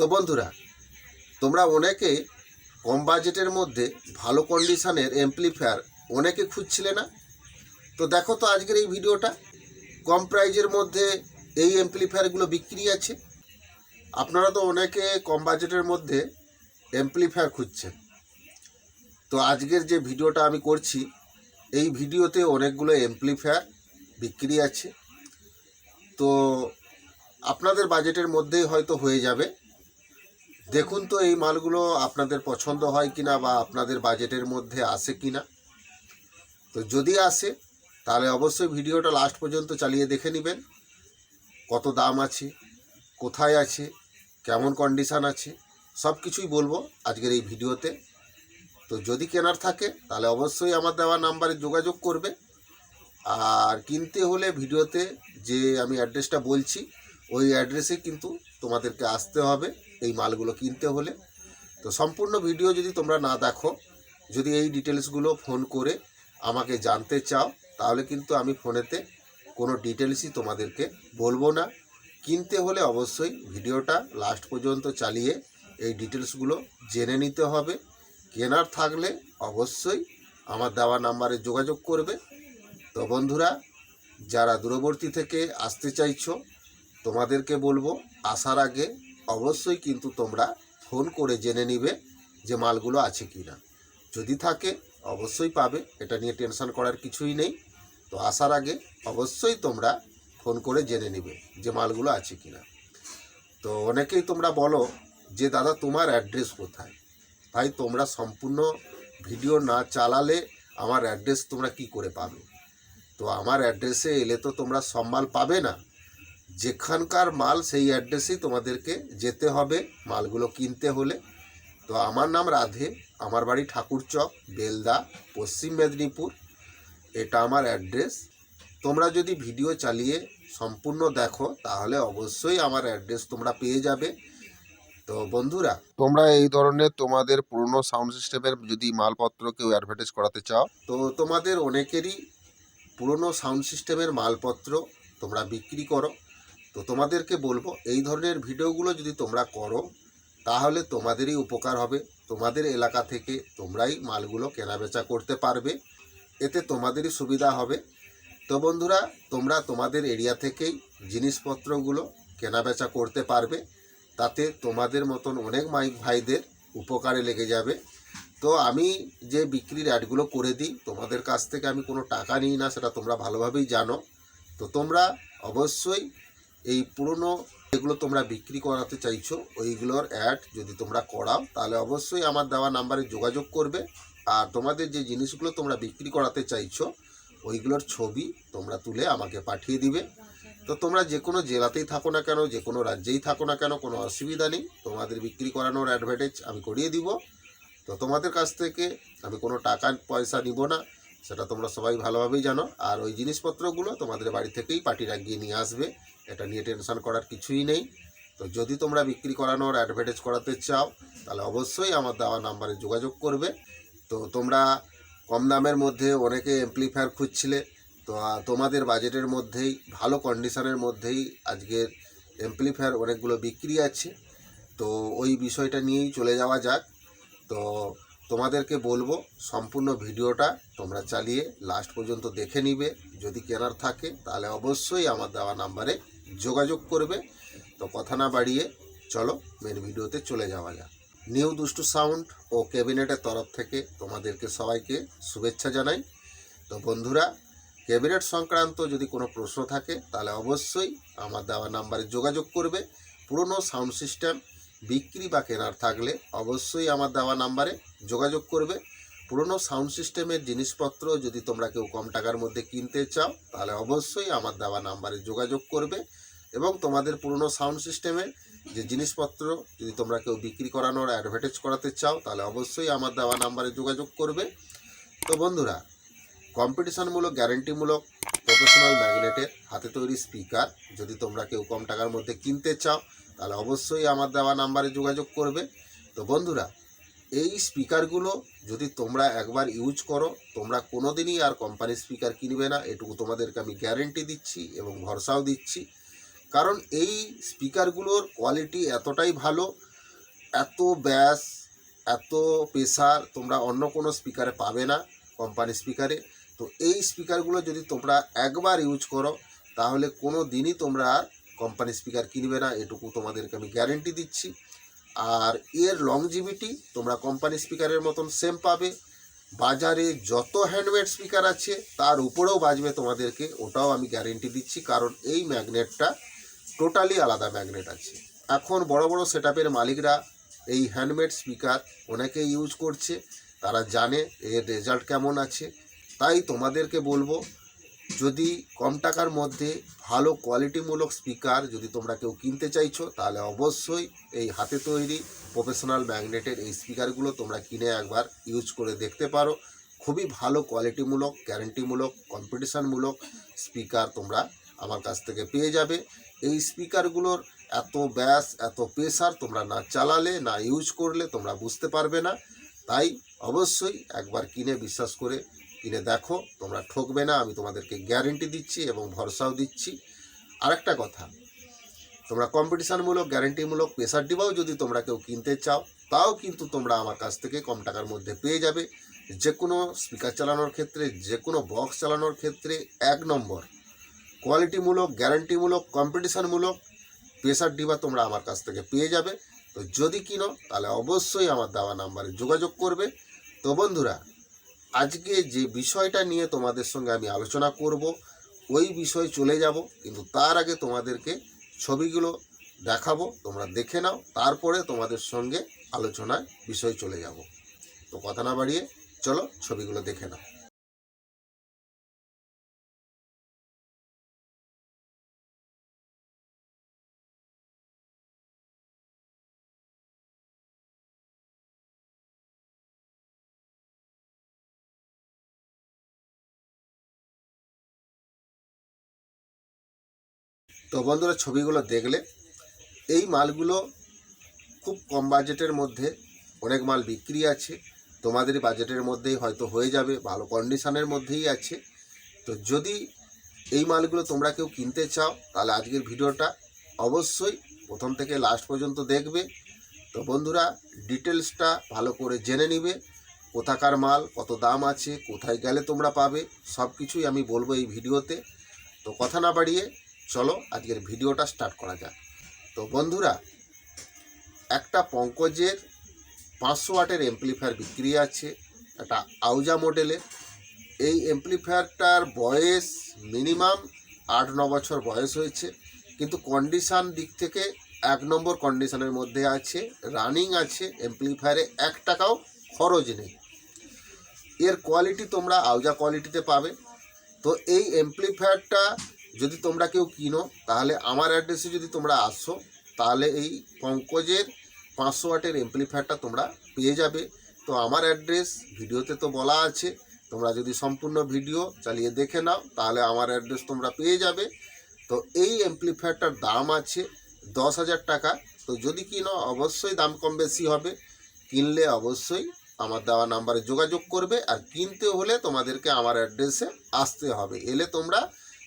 তো বন্ধুরা, তোমরা অনেকে কম বাজেটের মধ্যে ভালো কন্ডিশনের এমপ্লিফায়ার অনেকে খুঁজছিলে না? তো দেখো তো আজকের এই ভিডিওটা, কম প্রাইজের মধ্যে এই এমপ্লিফায়ারগুলো বিক্রি আছে। আপনারা তো অনেকে কম বাজেটের মধ্যে এমপ্লিফায়ার খুঁজছেন। তো আজকের যে ভিডিওটা আমি করছি, এই ভিডিওতে অনেকগুলো এমপ্লিফায়ার বিক্রি আছে। তো আপনাদের বাজেটের মধ্যেই হয়তো হয়ে যাবে। দেখুন তো এই মালগুলো আপনাদের পছন্দ হয় কিনা বা আপনাদের বাজেটের মধ্যে আসে কিনা। তো যদি আসে, তাহলে অবশ্যই ভিডিওটা লাস্ট পর্যন্ত চালিয়ে দেখে নেবেন। কত দাম আছে, কোথায় আছে, কেমন কন্ডিশান আছে, সব কিছুই বলব আজকের এই ভিডিওতে। তো যদি কেনার থাকে, তাহলে অবশ্যই আমার দেওয়া নাম্বারে যোগাযোগ করবে। আর কিনতে হলে ভিডিওতে যে আমি অ্যাড্রেসটা বলছি, ওই অ্যাড্রেসে কিন্তু তোমাদেরকে আসতে হবে। এই মালগুলো কিনতে হলে। তো সম্পূর্ণ ভিডিও যদি তোমরা না দেখো, যদি এই ডিটেলসগুলো ফোন করে আমাকে জানতে চাও, তাহলে কিন্তু আমি ফোনেতে কোনো ডিটেলসই তোমাদেরকে বলব না। কিনতে হলে অবশ্যই ভিডিওটা লাস্ট পর্যন্ত চালিয়ে এই ডিটেলসগুলো জেনে নিতে হবে। কেনার থাকলে অবশ্যই আমার দেওয়া নাম্বারে যোগাযোগ করবে। তো বন্ধুরা, যারা দূরবর্তী থেকে আসতে চাইছো, তোমাদেরকে বলব, আসার আগে অবশ্যই কিন্তু তোমরা ফোন করে জেনে নিবে যে মালগুলো আছে কি না যদি থাকে, অবশ্যই পাবে। এটা নিয়ে টেনশন করার কিছুই নেই। তো আসার আগে অবশ্যই তোমরা ফোন করে জেনে নিবে যে মালগুলো আছে কি না তো অনেকেই তোমরা বলো যে, দাদা, তোমার অ্যাড্রেস কোথায়? ভাই, তোমরা সম্পূর্ণ ভিডিও না চালালে আমার অ্যাড্রেস তোমরা কি করে পাবে? তো আমার অ্যাড্রেসে এলে তো তোমরা সব মাল পাবে না। যেখানকার মাল সেই অ্যাড্রেসেই তোমাদেরকে যেতে হবে, মালগুলো কিনতে হলে। তো আমার নাম রাধে, আমার বাড়ি ঠাকুরচক বেলদা, পশ্চিম মেদিনীপুর। এটা আমার অ্যাড্রেস তোমরা যদি ভিডিও চালিয়ে সম্পূর্ণ দেখো, তাহলে অবশ্যই আমার অ্যাড্রেস তোমরা পেয়ে যাবে। তো বন্ধুরা, তোমরা এই ধরনের তোমাদের পুরনো সাউন্ড সিস্টেমের যদি মালপত্র কেউ অ্যাডভার্টাইজ করাতে চাও, তো তোমাদের অনেকেরই পুরনো সাউন্ড সিস্টেমের মালপত্র তোমরা বিক্রি করো। তো তোমাদেরকে বলব, এই ধরনের ভিডিওগুলো যদি তোমরা করো, তাহলে তোমাদেরই উপকার হবে। তোমাদের এলাকা থেকে তোমরাই মালগুলো কেনাবেচা করতে পারবে। এতে তোমাদেরই সুবিধা হবে। তো বন্ধুরা, তোমরা তোমাদের এরিয়া থেকেই জিনিসপত্রগুলো কেনাবেচা করতে পারবে। তাতে তোমাদের মতন অনেক মাইক ভাইদের উপকারে লেগে যাবে। তো আমি যে বিক্রির অ্যাডগুলো করে দিই, তোমাদের কাছ থেকে আমি কোনো টাকা নিই না, সেটা তোমরা ভালোভাবেই জানো। তো তোমরা অবশ্যই এই পুরনো যেগুলো তোমরা বিক্রি করাতে চাইছো, ওইগুলোর অ্যাড যদি তোমরা করাও, তাহলে অবশ্যই আমার দেওয়া নাম্বারে যোগাযোগ করবে। আর তোমাদের যে জিনিসগুলো তোমরা বিক্রি করাতে চাইছো, ওইগুলোর ছবি তোমরা তুলে আমাকে পাঠিয়ে দিবে। তো তোমরা যে কোনো জেলাতেই থাকো না কেন, যে কোনো রাজ্যেই থাকো না কেন, কোনো অসুবিধা নেই। তোমাদের বিক্রি করানোর অ্যাডভার্টাইজ আমি করিয়ে দিব। তো তোমাদের কাছ থেকে আমি কোনো টাকা পয়সা নিব না, সেটা তোমরা সবাই ভালোভাবেই জানো। আর ওই জিনিসপত্রগুলো তোমাদের বাড়ি থেকেই পার্টিরা গিয়ে নিয়ে আসবে। এটা নিয়ে টেনশন করার কিছুই নেই। তো যদি তোমরা বিক্রি করানোর অ্যাডভার্টাইজ করাতে চাও, তাহলে অবশ্যই আমার দেওয়া নাম্বারে যোগাযোগ করবে। তো তোমরা কম দামের মধ্যে অনেকে এমপ্লিফায়ার খুঁজছিলে, তো তোমাদের বাজেটের মধ্যেই, ভালো কন্ডিশনের মধ্যেই আজকের এমপ্লিফায়ার অনেকগুলো বিক্রি আছে। তো ওই বিষয়টা নিয়েই চলে যাওয়া যাক। তো তোমাদেরকে বলব, সম্পূর্ণ ভিডিওটা তোমরা চালিয়ে লাস্ট পর্যন্ত দেখে নিবে। যদি কেনার থাকে, তাহলে অবশ্যই আমার দেওয়া নাম্বারে যোগাযোগ করবে। তো কথা না বাড়িয়ে চলো মেন ভিডিওতে চলে যাওয়া যাক। নিউ দুষ্টু সাউন্ড ও ক্যাবিনেটের তরফ থেকে তোমাদেরকে সবাইকে শুভেচ্ছা জানাই। তো বন্ধুরা, ক্যাবিনেট সংক্রান্ত যদি কোনো প্রশ্ন থাকে, তাহলে অবশ্যই আমার দেওয়া নাম্বারে যোগাযোগ করবে। পুরনো সাউন্ড সিস্টেম, বিক্রি বা কেনার থাকলে অবশ্যই আমার দেওয়া নাম্বারে যোগাযোগ করবে। পুরনো সাউন্ড সিস্টেমের জিনিসপত্র যদি তোমরা কেউ কম টাকার মধ্যে কিনতে চাও, তাহলে অবশ্যই আমার দেওয়া নাম্বারে যোগাযোগ করবে এবং তোমাদের পুরনো সাউন্ড সিস্টেমের যে জিনিসপত্র যদি তোমরা কেউ বিক্রি করানোর অ্যাডভার্টাইজ করাতে চাও, তাহলে অবশ্যই আমার দেওয়া নাম্বারে যোগাযোগ করবে। তো বন্ধুরা কম্পিটিশনমূলক গ্যারেন্টিমূলক প্রফেশনাল ম্যাগনেটের হাতে তৈরি স্পিকার যদি তোমরা কেউ কম টাকার মধ্যে কিনতে চাও, তাহলে অবশ্যই আমার দেওয়া নাম্বারে যোগাযোগ করবে। তো বন্ধুরা এই স্পিকারগুলো যদি তোমরা একবার ইউজ করো, তোমরা কোনো দিনই আর কোম্পানির স্পিকার কিনবে না। এটুকু তোমাদেরকে আমি গ্যারেন্টি দিচ্ছি এবং ভরসাও দিচ্ছি। কারণ এই স্পিকারগুলোর কোয়ালিটি এতটাই ভালো, এত ব্যাস, এত প্রেসার, তোমরা অন্য কোনো স্পিকারে পাবে না কোম্পানি স্পিকারে। তো এই স্পিকারগুলো যদি তোমরা একবার ইউজ করো, তাহলে কোনো দিনই তোমরা আর কোম্পানি স্পিকার কিনবে না। এটুকু তোমাদেরকে আমি গ্যারেন্টি দিচ্ছি। আর এর লংজিভিটি তোমরা কোম্পানি স্পিকারের মতন সেম পাবে। বাজারে যত হ্যান্ডমেড স্পিকার আছে, তার উপরেও বাজবে তোমাদেরকে, ওটাও আমি গ্যারেন্টি দিচ্ছি, কারণ এই ম্যাগনেটটা টোটালি আলাদা ম্যাগনেট আছে। এখন বড় বড় সেট মালিকরা এই হ্যান্ডমেড স্পিকার অনেকে ইউজ করছে, তারা জানে এর রেজাল্ট কেমন আছে। তাই তোমাদেরকে বলব যদি কম টাকার মধ্যে ভালো কোয়ালিটিমূলক স্পিকার যদি তোমরা কেউ কিনতে চাইছো, তাহলে অবশ্যই এই হাতে তৈরি প্রফেশনাল ম্যাগনেটের এই স্পিকারগুলো তোমরা কিনে একবার ইউজ করে দেখতে পারো। খুবই ভালো কোয়ালিটিমূলক গ্যারেন্টিমূলক কম্পিটিশানমূলক স্পিকার তোমরা আমার কাছ থেকে পেয়ে যাবে। এই স্পিকারগুলোর এত ব্যাস, এত প্রেসার তোমরা না চালালে, না ইউজ করলে তোমরা বুঝতে পারবে না। তাই অবশ্যই একবার কিনে বিশ্বাস করে কিনে দেখো, তোমরা ঠকবে না, আমি তোমাদেরকে গ্যারেন্টি দিচ্ছি এবং ভরসাও দিচ্ছি। আরেকটা কথা, তোমরা কম্পিটিশানমূলক গ্যারেন্টিমূলক প্রেশার ডিবাও যদি তোমরা কেউ কিনতে চাও, তাও কিন্তু তোমরা আমার কাছ থেকে কম টাকার মধ্যে পেয়ে যাবে। যে কোনো স্পিকার চালানোর ক্ষেত্রে যে কোনো বক্স চালানোর ক্ষেত্রে এক নম্বর কোয়ালিটিমূলক গ্যারান্টিমূলক কম্পিটিশানমূলক প্রেশার ডিবা তোমরা আমার কাছ থেকে পেয়ে যাবে। তো যদি কিনো, তাহলে অবশ্যই আমার দেওয়া নাম্বারে যোগাযোগ করবে। তো বন্ধুরা আজকে যে বিষয়টা নিয়ে তোমাদের সঙ্গে আমি আলোচনা করব, ওই বিষয়ে চলে যাব, কিন্তু তার আগে তোমাদেরকে ছবিগুলো দেখাবো, তোমরা দেখে নাও, তারপরে তোমাদের সঙ্গে আলোচনায় বিষয় চলে যাব। তো কথা না বাড়িয়ে চলো ছবিগুলো দেখে নাও। তো বন্ধুরা, ছবিগুলো দেখলে এই মালগুলো খুব কম বাজেটের মধ্যে অনেক মাল বিক্রি আছে। তোমাদের বাজেটের মধ্যেই হয়তো হয়ে যাবে, ভালো কন্ডিশনের মধ্যেই আছে। তো যদি এই মালগুলো তোমরা কেউ কিনতে চাও, তাহলে আজকের ভিডিওটা অবশ্যই প্রথম থেকে লাস্ট পর্যন্ত দেখবে। তো বন্ধুরা ডিটেলসটা ভালো করে জেনে নিবে, কোথাকার মাল, কত দাম আছে, কোথায় গেলে তোমরা পাবে সব কিছুই আমি বলব এই ভিডিওতে। তো কথা না বাড়িয়ে চলো আজকের ভিডিওটা স্টার্ট করা যাক। তো বন্ধুরা, একটা পঙ্কজের পাঁচশো ওয়াটের এমপ্লিফায়ার বিক্রি আছে, একটা আউজা মডেলের এই এমপ্লিফায়ারটার বয়স মিনিমাম আট ন বছর বয়স হয়েছে, কিন্তু কন্ডিশান দিক থেকে এক নম্বর কন্ডিশনের মধ্যে আছে রানিং আছে এমপ্লিফায়ারে এক টাকাও খরচ নেই। এর কোয়ালিটি তোমরা আউজা কোয়ালিটিতে পাবে। তো এই এমপ্লিফায়ারটা যদি তোমরা কেউ কিনো, তাহলে আমার অ্যাড্রেসে যদি তোমরা আসো, তাহলে এই পঙ্কজের পাঁচশো ওয়াটের এমপ্লিফায়ারটা তোমরা পেয়ে যাবে। তো আমার অ্যাড্রেস ভিডিওতে তো বলা আছে, তোমরা যদি সম্পূর্ণ ভিডিও চালিয়ে দেখে নাও, তাহলে আমার অ্যাড্রেস তোমরা পেয়ে যাবে। তো এই এমপ্লিফায়ারটার দাম আছে দশ হাজার টাকা। তো যদি কিনো, অবশ্যই দাম কম বেশি হবে। কিনলে অবশ্যই আমার দেওয়া নাম্বারে যোগাযোগ করবে, আর কিনতে হলে তোমাদেরকে আমার অ্যাড্রেসে আসতে হবে। এলে তোমরা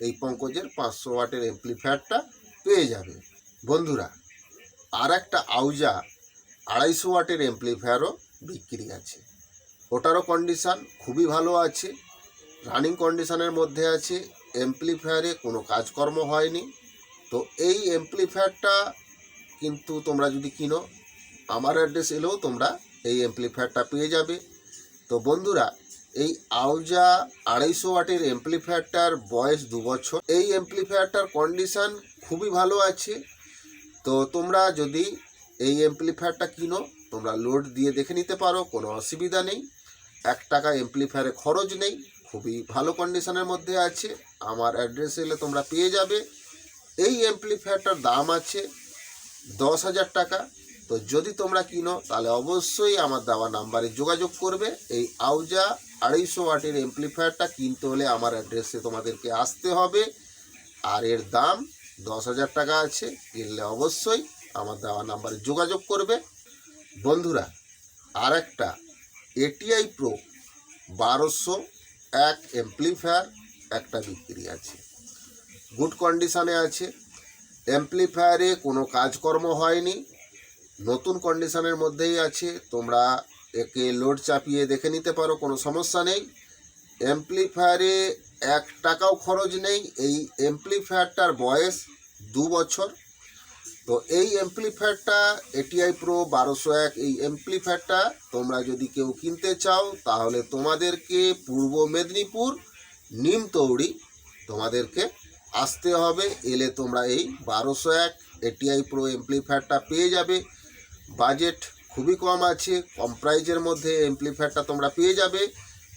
এই পঙ্কজের পাঁচশো ওয়াটের এমপ্লিফায়ারটা পেয়ে যাবে। বন্ধুরা আর একটা আউজা আড়াইশো ওয়াটের এমপ্লিফায়ারও বিক্রি আছে। ওটারও কন্ডিশান খুবই ভালো আছে। রানিং কন্ডিশানের মধ্যে আছে। এমপ্লিফায়ারে কোনো কাজকর্ম হয়নি। তো এই এমপ্লিফায়ারটা কিন্তু তোমরা যদি কিনো, আমার অ্যাড্রেস এলেও তোমরা এই এমপ্লিফায়ারটা পেয়ে যাবে। তো বন্ধুরা এই আউজা আড়াইশো ওয়াটের এমপ্লিফায়ারটার বয়স দু বছর। এই এমপ্লিফায়ারটার কন্ডিশন খুবই ভালো আছে। তো তোমরা যদি এই এমপ্লিফায়ারটা কিনো, তোমরা লোড দিয়ে দেখে নিতে পারো, কোনো অসুবিধা নেই। এক টাকা এমপ্লিফায়ারে খরচ নেই, খুবই ভালো কন্ডিশনের মধ্যে আছে। আমার অ্যাড্রেস এলে তোমরা পেয়ে যাবে। এই এমপ্লিফায়ারটার দাম আছে দশ হাজার টাকা। তো যদি তোমরা কিনো, তাহলে অবশ্যই আমার দেওয়া নাম্বারে যোগাযোগ করবে। এই আউজা আড়াইশো ওয়াটের এমপ্লিফায়ারটা কিনতে হলে আমার অ্যাড্রেসে তোমাদেরকে আসতে হবে। আর এর দাম দশ হাজার টাকা আছে, কিনলে অবশ্যই আমার দেওয়া নাম্বারে যোগাযোগ করবে। বন্ধুরা আর একটা এটিআই প্রো বারোশো এক এমপ্লিফায়ার একটা বিক্রি আছে। গুড কন্ডিশানে আছে। এমপ্লিফায়ারে কোনো কাজকর্ম হয়নি। নতুন কন্ডিশনের মধ্যেই আছে। তোমরা একে লোড চাপিয়ে দেখে নিতে পারো, কোনো সমস্যা নেই। অ্যাম্পলিফায়ারে এক টাকাও খরচ নেই। এই অ্যাম্পলিফায়ারটার বয়স দু বছর। তো এই অ্যাম্পলিফায়ারটা এটিআই প্রো বারোশো এক, এই অ্যাম্পলিফায়ারটা তোমরা যদি কেউ কিনতে চাও, তাহলে তোমাদেরকে পূর্ব মেদিনীপুর নিমতৌড়ি তোমাদেরকে আসতে হবে। এলে তোমরা এই বারোশো এক এটিআই প্রো অ্যাম্পলিফায়ারটা পেয়ে যাবে। বাজেট খুবই কম আছে, কম প্রাইজের মধ্যে এমপ্লিফায়ারটা তোমরা পেয়ে যাবে।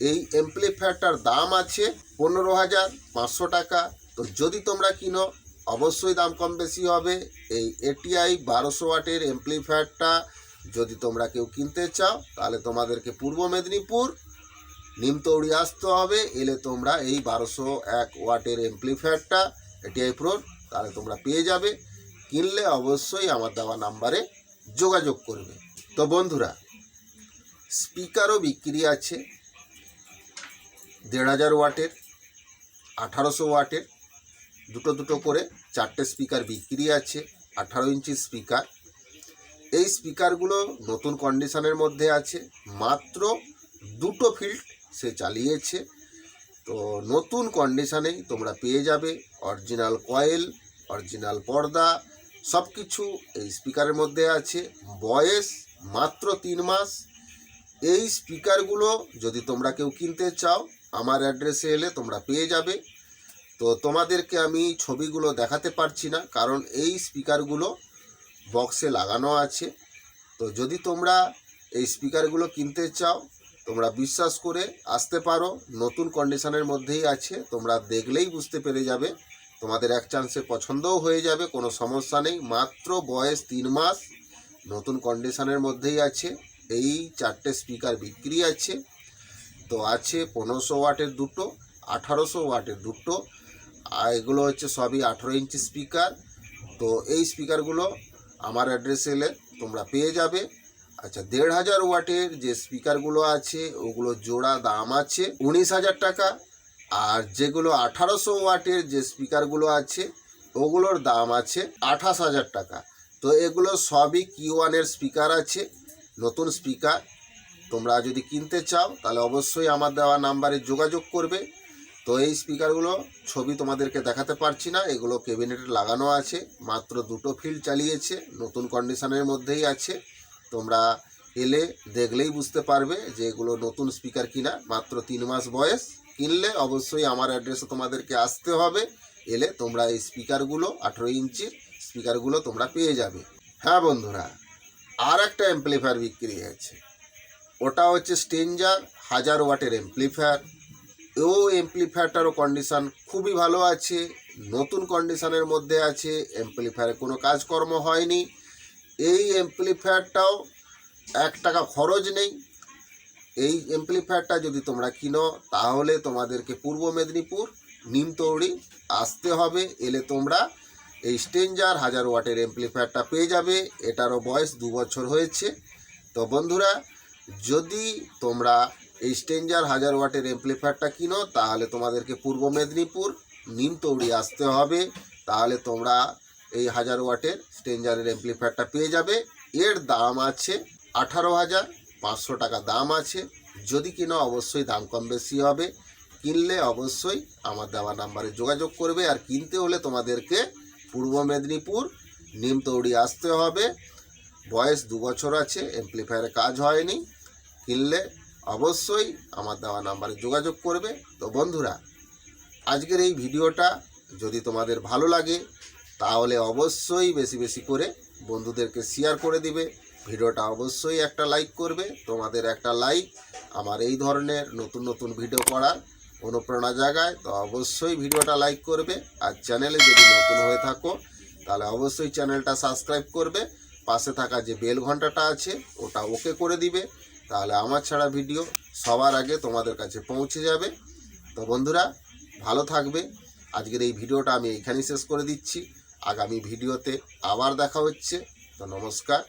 এই এমপ্লিফায়ারটার দাম আছে পনেরো হাজার পাঁচশো টাকা। তো যদি তোমরা কিনো, অবশ্যই দাম কম বেশি হবে। এই এটিআই বারোশো ওয়াটের এমপ্লিফায়ারটা যদি তোমরা কেউ কিনতে চাও, তাহলে তোমাদেরকে পূর্ব মেদিনীপুর নিমতৌড়ি আসতে হবে। এলে তোমরা এই বারোশো এক ওয়াটের এমপ্লিফায়ারটা এটিআই প্রোর তাহলে তোমরা পেয়ে যাবে। কিনলে অবশ্যই আমার দেওয়া নাম্বারে যোগাযোগ করবে। তো বন্ধুরা, স্পিকারও বিক্রি আছে, দেড় হাজার ওয়াটের, আঠারোশো ওয়াটের, দুটো দুটো করে চারটে স্পিকার বিক্রি আছে, আঠারো ইঞ্চি স্পিকার। এই স্পিকারগুলো নতুন কন্ডিশনের মধ্যে আছে, মাত্র দুটো ফিল্ড সে চালিয়েছে। তো নতুন কন্ডিশনেই তোমরা পেয়ে যাবে অরিজিনাল কয়েল, অরিজিনাল পর্দা সব কিছু এই স্পিকারের মধ্যে আছে। বয়স মাত্র তিন মাস। এই স্পিকারগুলো যদি তোমরা কেউ কিনতে চাও, আমার অ্যাড্রেসে এলে তোমরা পেয়ে যাবে। তো তোমাদেরকে আমি ছবিগুলো দেখাতে পারছি না, কারণ এই স্পিকারগুলো বক্সে লাগানো আছে। তো যদি তোমরা এই স্পিকারগুলো কিনতে চাও, তোমরা বিশ্বাস করে আসতে পারো। নতুন কন্ডিশনের মধ্যেই আছে, তোমরা দেখলেই বুঝতে পেরে যাবে। তোমাদের এক চান্সে পছন্দও হয়ে যাবে, কোনো সমস্যা নেই। মাত্র বয়স তিন মাস। নতুন কন্ডিশনের মধ্যেই আছে। এই চারটে স্পিকার বিক্রি আছে। তো আছে পনেরোশো ওয়াটের দুটো, আঠারোশো ওয়াটের দুটো। এগুলো হচ্ছে সবই আঠেরো ইঞ্চি স্পিকার। তো এই স্পিকারগুলো আমার অ্যাড্রেসে এলে তোমরা পেয়ে যাবে। আচ্ছা দেড় হাজার ওয়াটের যে স্পিকারগুলো আছে, ওগুলো জোড়া দাম আছে উনিশ হাজার টাকা। আর যেগুলো আঠারোশো ওয়াটের যে স্পিকারগুলো আছে, ওগুলোর দাম আছে আঠাশ হাজার টাকা। তো এগুলো সবই কি ওয়ানের স্পিকার আছে। নতুন স্পিকার তোমরা যদি কিনতে চাও, তাহলে অবশ্যই আমার দেওয়া নাম্বারে যোগাযোগ করবে। তো এই স্পিকারগুলো ছবি তোমাদেরকে দেখাতে পারছি না, এগুলো ক্যাবিনেটে লাগানো আছে। মাত্র দুটো ফিল্ড চালিয়েছে, নতুন কন্ডিশনের মধ্যেই আছে। তোমরা এলে দেখলেই বুঝতে পারবে যে এগুলো নতুন স্পিকার কিনা। মাত্র তিন মাস বয়স। কিনলে অবশ্যই আমার অ্যাড্রেসে তোমাদেরকে আসতে হবে। এলে তোমরা এই স্পিকারগুলো আঠেরো ইঞ্চির স্পিকারগুলো তোমরা পেয়ে যাবে। হ্যাঁ বন্ধুরা, আর একটা অ্যাম্পলিফায়ার বিক্রি আছে ওটা হচ্ছে স্টেঞ্জার হাজার ওয়াটের অ্যাম্পলিফায়ার ও এমপ্লিফায়ারটারও কন্ডিশান খুবই ভালো আছে, নতুন কন্ডিশানের মধ্যে আছে এমপ্লিফায়ারে কোনো কাজকর্ম হয়নি। এই এমপ্লিফায়ারটাও এক টাকা খরচ নেই। এই এমপ্লিফায়ারটা যদি তোমরা কিনো, তাহলে তোমাদেরকে পূর্ব মেদিনীপুর, নিমতৌড়ি আসতে হবে। এলে তোমরা এই স্টেঞ্জার হাজার ওয়াটের এমপ্লিফায়ারটা পেয়ে যাবে। এটারও বয়স দু বছর হয়েছে। তো বন্ধুরা, যদি তোমরা এই স্টেঞ্জার হাজার ওয়াটের এমপ্লিফায়ারটা কিনো, তাহলে তোমাদেরকে পূর্ব মেদিনীপুর, নিমতৌড়ি আসতে হবে। তাহলে তোমরা এই হাজার ওয়াটের স্টেঞ্জারের এমপ্লিফায়ারটা পেয়ে যাবে। এর দাম আছে আঠারো হাজার পাঁচশো টাকা দাম আছে। যদি কিনো, অবশ্যই দাম কম বেশি হবে। কিনলে অবশ্যই আমার দেওয়া নাম্বারে যোগাযোগ করবে। আর কিনতে হলে তোমাদেরকে পূর্ব মেদিনীপুর নিমতৌড়ি আসতে হবে। বয়স দু বছর আছে এমপ্লিফায়ারে কাজ হয়নি। কিনলে অবশ্যই আমার দেওয়া নাম্বারে যোগাযোগ করবে। তো বন্ধুরা, আজকের এই ভিডিওটা যদি তোমাদের ভালো লাগে, তাহলে অবশ্যই বেশি বেশি করে বন্ধুদেরকে শেয়ার করে দিবে। ভিডিওটা অবশ্যই একটা লাইক করবে। তোমাদের একটা লাইক আমার এই ধরনের নতুন নতুন ভিডিও করার অনুপ্রেরণা জাগায়, তো অবশ্যই ভিডিওটা লাইক করবে। আর চ্যানেলে যদি নতুন হয়ে থাকো, তাহলে অবশ্যই চ্যানেলটা সাবস্ক্রাইব করবে। পাশে থাকা যে বেল ঘন্টাটা আছে, ওটা ওকে করে দিবে। তাহলে আমার ছাড়া ভিডিও সবার আগে তোমাদের কাছে পৌঁছে যাবে। তো বন্ধুরা, ভালো থাকবে। আজকের এই ভিডিওটা আমি এখানেই শেষ করে দিচ্ছি। আগামী ভিডিওতে আবার দেখা হচ্ছে। তো নমস্কার।